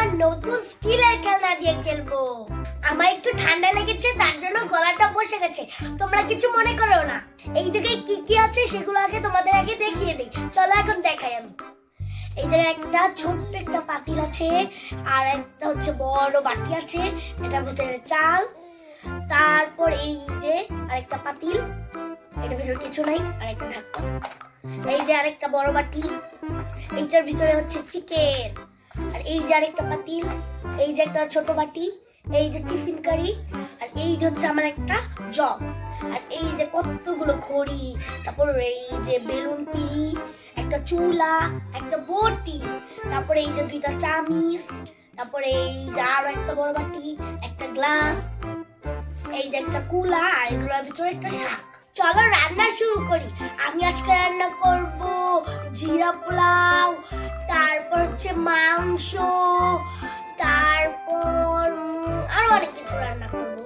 আমার নতুন স্টিলের খেলনা দিয়ে খেলব। আমার একটু ঠান্ডা লেগেছে, তার জন্য গলাটা বসে গেছে। তোমরা কিছু মনে করো না। এই জায়গায় কি কি আছে সেগুলো আগে তোমাদের আগে দেখিয়ে দিই। চলো এখন দেখাই আমি। এই জায়গায় একটা ছোট্ট একটা পাতিল আছে, আর একটা হচ্ছে বড় বাটি আছে, এটার ভিতরে চাল। তারপর এই যে আরেকটা পাতিল, এটার ভিতরে কিছু নাই, আরেকটা ঢাকা এই যে আরেকটা বড় বাটি, এইটার ভিতরে হচ্ছে চিকেন। আর এই যে আরেকটা পাতিল এই যে একটা ছোট বাটি, এই যে টিফিন কারি, আর এই যে হচ্ছে আমার একটা জগ। আর এই যে কতগুলো খড়ি তারপর এই যে বেলুন পিড়ি, একটা চুলা, একটা বটি, তারপরে এই যে দুইটা চামিচ, তারপরে এই যে আরও একটা বড় বাটি, একটা গ্লাস, এই যে একটা কুলা, আর এগুলোর ভিতরে একটা শাক। চলো রান্না শুরু করি। আমি আজকে রান্না করব জিরা পোলাও হচ্ছে মাংস, তারপর আরও অনেক কিছু রান্না করব।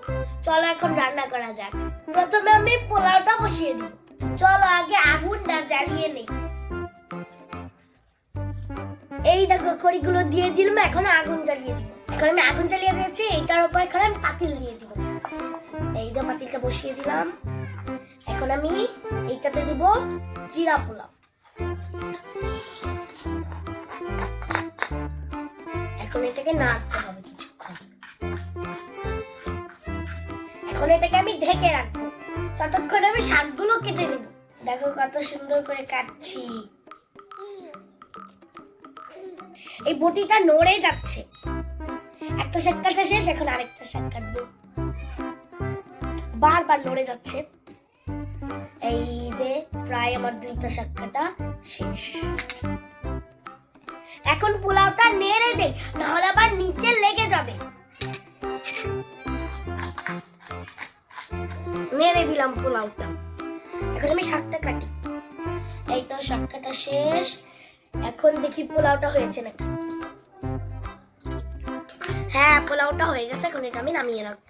চলো এখন রান্না করা যাক। প্রথমে আমি পোলাওটা বসিয়ে দিব। চলো আগে আগুনটা জ্বালিয়ে নেই। এই দেখো, খড়িগুলো দিয়ে দিলাম, এখন আগুন জ্বালিয়ে দিব। এখন আমি আগুন জ্বালিয়ে দিয়েছি, এইটার উপর এখন আমি পাতিল দিয়ে দিব। এই যে পাতিলটা বসিয়ে দিলাম। এখন আমি এইটাতে দিব জিরা পোলাও। এটাকে নাড়তে হবে কিছুক্ষণ। এখন এটাকে আমি ঢেকে রাখব। ততক্ষণ আমি শাকগুলো কেটে নেব। দেখো কত সুন্দর করে কাটছি। এই বটিটা নড়ে যাচ্ছে। একটা শাক কাটা শেষ, এখন আরেকটা শাক কাটবো। বারবার নড়ে যাচ্ছে। এই যে, প্রায় আমার দুইটা শাক কাটা শেষ। এখন পোলাওটা নেড়ে দে, নাহলে আবার নিচে লেগে যাবে। নেড়ে দিলাম পোলাওটা। এখন আমি শাকটা কাটি। এই তো শাক কাটা শেষ। এখন দেখি পোলাওটা হয়েছে নাকি। হ্যাঁ পোলাওটা হয়ে গেছে, এখন এটা আমি নামিয়ে রাখব।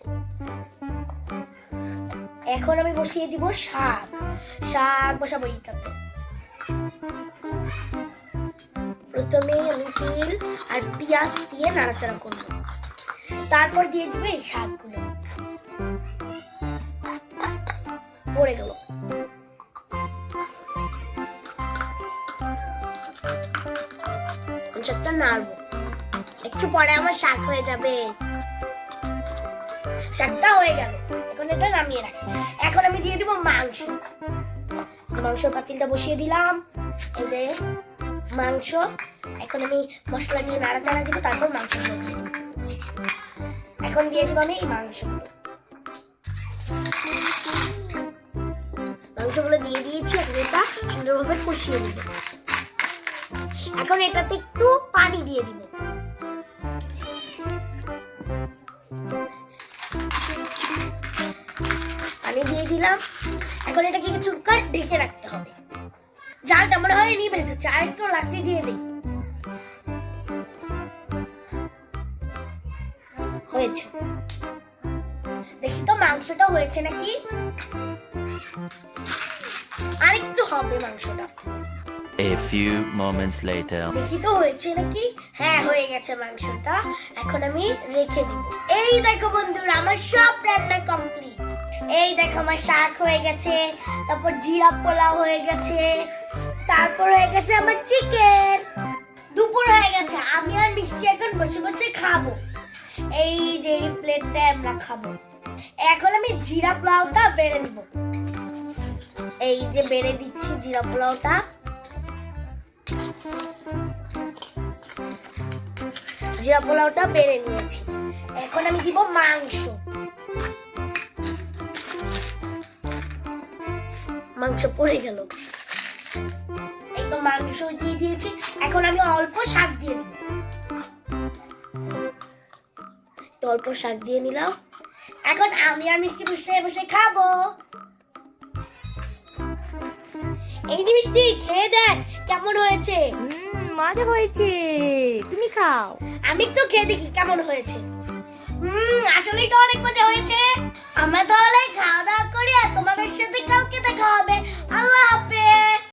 এখন আমি বসিয়ে দিব শাক। শাক বসাবো এইটাতে। প্রথমে আমি তেল আর পেঁয়াজ দিয়ে নাড়াচাড়া করব। তারপর দিয়ে দিবে এই শাকগুলো। পড়ে গেল। শাকটা নাড়বো। একটু পরে আমার শাক হয়ে যাবে। শাকটা হয়ে গেল। এখন এটা নামিয়ে রাখি। এখন আমি দিয়ে দিব মাংস। মাংস পাতিলটা বসিয়ে দিলাম। এই যে মাংস। এখন আমি মশলা দিয়ে নাড়াচাড়া দিব, তারপর মাংস এখন দিয়ে দিব আমি এই মাংসগুলো মাংসগুলো দিয়ে দিয়েছি, এখন এটা সুন্দরভাবে কষিয়ে দিব এখন এটাতে একটু পানি দিয়ে দিব। পানি দিয়ে দিলাম। এখন এটাকে কিছুক্ষণ ঢেকে রাখতে হবে। জালটা মনে হয় নিয়ে ভেজেছে আর একটু লাকড়ি দিয়ে দিই। হয়েছে। দেখি তো মাংসটা হয়েছে নাকি? আর একটু হবে মাংসটা। A few moments later. দেখি তো হয়েছে নাকি? হ্যাঁ হয়ে গেছে মাংসটা। এখন আমি রেখে দিব। এই দেখো বন্ধুরা আমার সব রান্না কমপ্লিট এই দেখো আমার শাক হয়ে গেছে তারপর জিরা পোলাও হয়ে গেছে তারপর হয়ে গেছে আমার চিকেন দুপুর হয়ে গেছে, আমি আর মিষ্টি এখন বসে বসে খাব। এই যে, এই প্লেটটায় আমরা খাব। এখন আমি জিরা পোলাওটা বেড়ে দিব এই যে, বেড়ে দিচ্ছি জিরা পোলাওটা। জিরা পোলাওটা বেড়ে নিয়েছি। এখন আমি দিব মাংস। মাংস পড়ে গেল। মাংস দিয়ে দিয়েছি। এখন আমি অল্প শাক দিয়ে দিব। অল্প শাক দিয়ে নিলাম। এখন আমি আর মিষ্টি বসে বসে খাব। এই মিষ্টি খেয়ে দেখ কেমন হয়েছে। মজা হয়েছে। তুমি খাও। আমি তো খেয়ে দেখি কেমন হয়েছে। হুম আসলেই তো অনেক মজা হয়েছে। আমরা তাহলে খাওয়া দাওয়া করি আর তোমাদের সাথে কাউকে দেখা হবে। আল্লাহ হাফিজ।